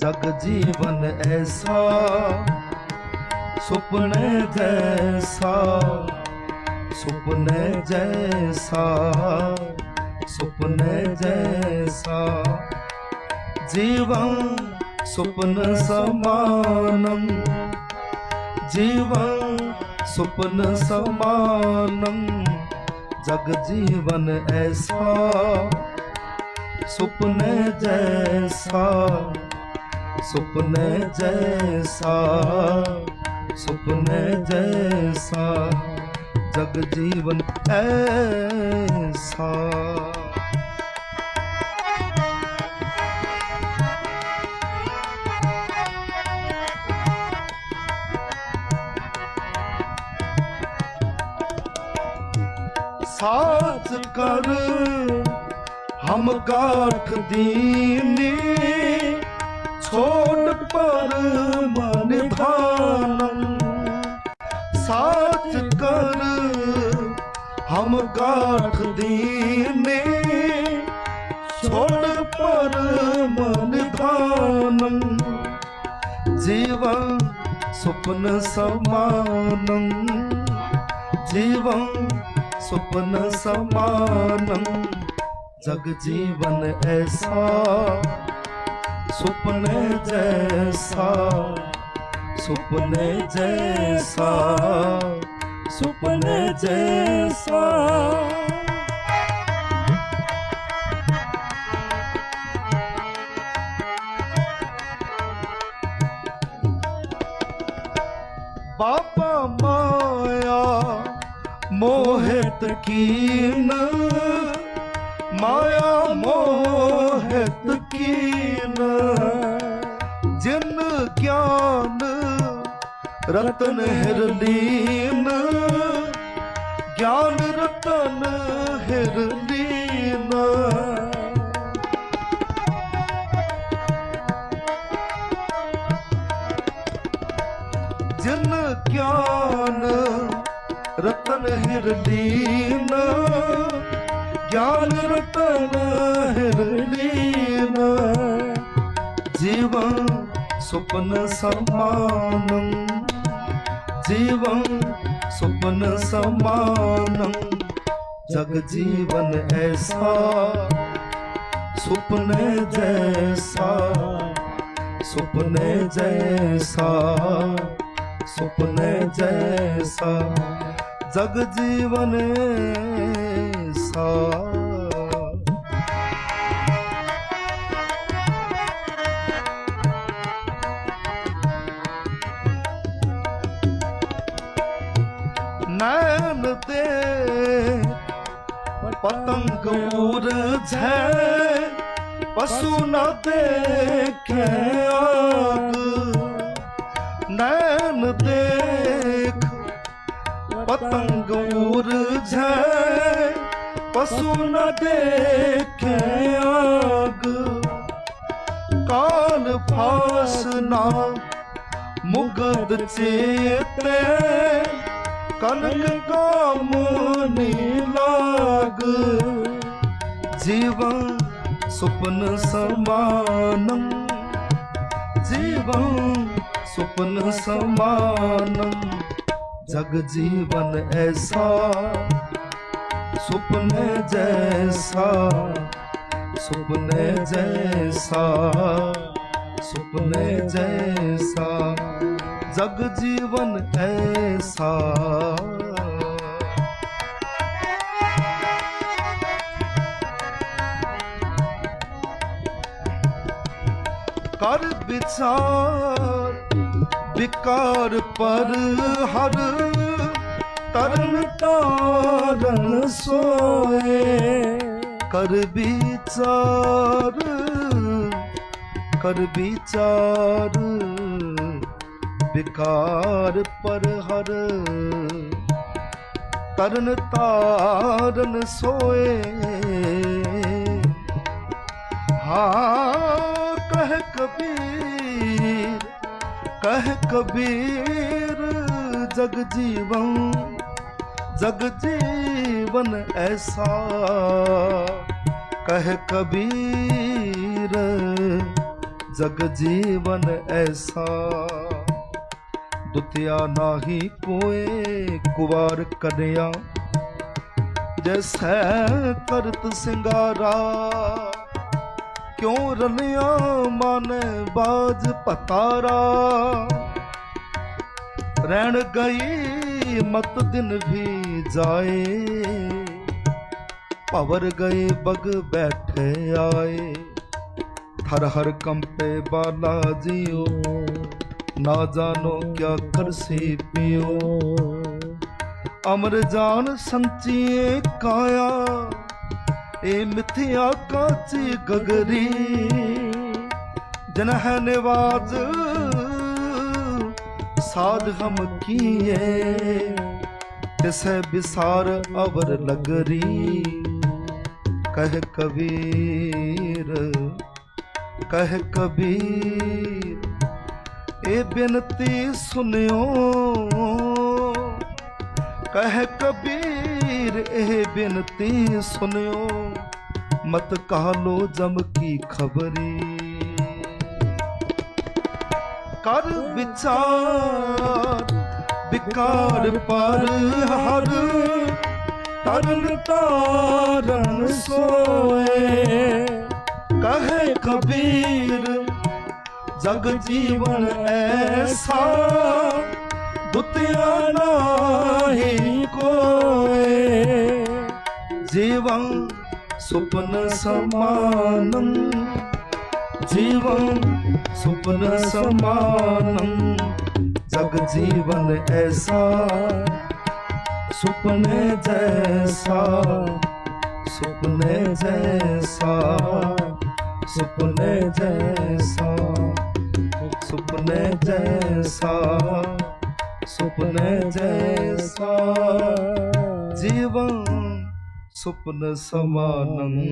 ਜਗ ਜੀਵਨ ਐਸਾ, ਸੁਪਨੇ ਜੈਸਾ ਸੁਪਨੇ ਜੈਸਾ ਸੁਪਨੇ ਜੈਸਾ। ਜੀਵਨ ਸੁਪਨ ਸਮਾਨੰ, ਜੀਵਨ ਸੁਪਨ ਸਮਾਨੰ, ਜਗ ਜੀਵਨ ਐਸਾ, ਸੁਪਨੇ ਜੈਸਾ। ਸੁਪਨੇ ਜੈਸਾ ਸੁਪਨੇ ਜੈਸਾ ਜਗ ਜੀਵਨ ਐਸਾ। ਸਾਥ ਕਰ ਹਮ ਗਾਠ ਦੀਨੀ ਸੋਨ ਪਰ ਮਨ ਭਾਨੰ ਸਾਚ ਕਰ ਹਮ ਗਾਠ ਦੀਨੇ। ਛੋੜ ਪਰ ਮਨ ਭਾਨੰ ਜੀਵਨ ਸੁਪਨ ਸਮਾਨੰ। ਜੀਵਨ ਸੁਪਨ ਸਮਾਨੰ। ਜਗ ਜੀਵਨ ਐਸਾ ਸੁਪਨੇ ਜੈਸਾ ਸੁਪਨੇ ਜੈਸਾ ਸੁਪਨੇ ਜੈਸਾ। ਬਾਬਾ ਮਾਇਆ ਮੋਹਿਤ ਕੀਨਾ। ਮਾਇਆ ਮੋਹਿਤ ਕੀ ਗਿਆਨ ਰਤਨ ਹਿਰਲੀਨ ਗਿਆਨ ਰਤਨ ਹਿਰਲੀਨ ਜਿਨ ਗਿਆਨ ਰਤਨ ਹਿਰਲੀਨ ਗਿਆਨ ਰਤਨ ਹਿਰਲੀਨ ਜੀਵਨ ਸੁਪਨ ਸਮਾਨੰ, ਜੀਵਨ ਸੁਪਨ ਸਮਾਨੰ, ਜਗ ਜੀਵਨ ਐਸਾ, ਸੁਪਨੇ ਜੈਸਾ ਸੁਪਨੇ ਜੈਸਾ ਸੁਪਨੇ ਜੈਸਾ, ਜਗ ਜੀਵਨ ਸਾ ਪਤੰਗ ਉਰਝੈ ਪਸ਼ੂ ਨ ਦੇਖੈ ਆਗ। ਨੈਣ ਦੇਖ, ਪਤੰਗ ਉਰਝੈ ਪਸ਼ੂ ਨ ਦੇਖੈ ਆਗ। ਕਾਲ ਫਾਸਨਾ ਮੁਗਦ ਚੇਤੇ ਕਨਕ ਕਾਮ ਨੀਲਾਗ ਜੀਵਨ ਸੁਪਨ ਸਮਾਨੰ। ਜੀਵਨ ਸੁਪਨ ਸਮਾਨੰ। ਜਗ ਜੀਵਨ ਐਸਾ। ਸੁਪਨੇ ਜੈਸਾ। ਸੁਪਨੇ ਜੈਸਾ। ਸੁਪਨੇ ਜੈਸਾ। ਜਗ ਜੀਵਨ ਐਸਾ ਕਰ ਵਿਚਾਰ ਵਿਕਾਰ ਪਰ ਹਰ ਤਰਨ ਤਾਰਨ ਸੋਏ ਕਰ ਵਿਚਾਰ ਕਰ ਵਿਚਾਰ ਵਿਕਾਰ ਪਰ ਹਰ ਤਰਨ ਤਾਰਨ ਸੋਏ। ਹਾਂ, ਕਹਿ ਕਬੀਰ ਕਹਿ ਕਬੀਰ, ਜਗ ਜੀਵਨ ਜਗ ਜੀਵਨ ਐਸਾ। ਕਹਿ ਕਬੀਰ, ਜਗ ਜੀਵਨ ਐਸਾ। ਦੁਤਿਆ ਨਾਹੀ ਕੋਏ ਕੁਵਾਰ ਕਨਿਆ। ਜੈਸੈ ਕਰਤ ਸਿੰਗਾਰਾ, ਕਿਉ ਰਲਿਆ ਮਨ ਬਾਜ ਪਤਾਰਾ? ਰਹਿਣ ਗਈ ਮਤ ਦਿਨ ਵੀ ਜਾਏ, ਭਵਰ ਗਏ ਬਗ ਬੈਠੇ ਆਏ। ਹਰ ਹਰ ਕੰਪੇ ਬਾਲਾ ਜੀਓ ਨਾ ਜਾਣੋ ਕਿਆ ਕਰਸੀ ਪਿਓ। ਅਮਰ ਜਾਨ ਸੰਚੀਏ ਕਾਇਆ ਇਹ ਮਿਥਿਆ ਕਾਚੀ ਗਗਰੀ। ਜਨ ਨਿਵਾਜ ਸਾਧ ਹਮ ਕੀਏ, ਤਿਸੈ ਬਿਸਾਰ ਅਵਰ ਲਗਰੀ। ਕਹਿ ਕਬੀਰ ਕਹਿ ਕਬੀਰ ਇਹ ਬੇਨਤੀ ਸੁਨਿਓ। ਕਹਿ ਕਬੀਰ, ਇਹ ਬੇਨਤੀ ਸੁਨਿਓ। ਮਤ ਕਾਲੋ ਜਮ ਕੀ ਖਬਰੀ। ਕਰ ਵਿਚਾਰ, ਵਿਕਾਰ ਪਰ ਹਰ ਤਰਨ ਤਾਰਨ ਸੋਏ। ਕਹੇ ਕਬੀਰ ਜਗ ਜੀਵਨ ਐਸਾ ਦੁਤਿਆ ਨਾਹੀ ਕੋਏ। ਜੀਵਨ ਸੁਪਨ ਸਮਾਨੰ, ਜੀਵਨ ਸੁਪਨ ਸਮਾਨੰ, ਜਗ ਜੀਵਨ ਐਸਾ, ਸੁਪਨੇ ਜੈਸਾ ਸੁਪਨੇ ਜੈਸਾ ਸੁਪਨੇ ਜੈਸਾ। ਸੁਪਨੇ ਜੈਸਾ ਸੁਪਨੇ ਜੈਸਾ। ਜੀਵਨ ਸੁਪਨ ਸਮਾਨੰ।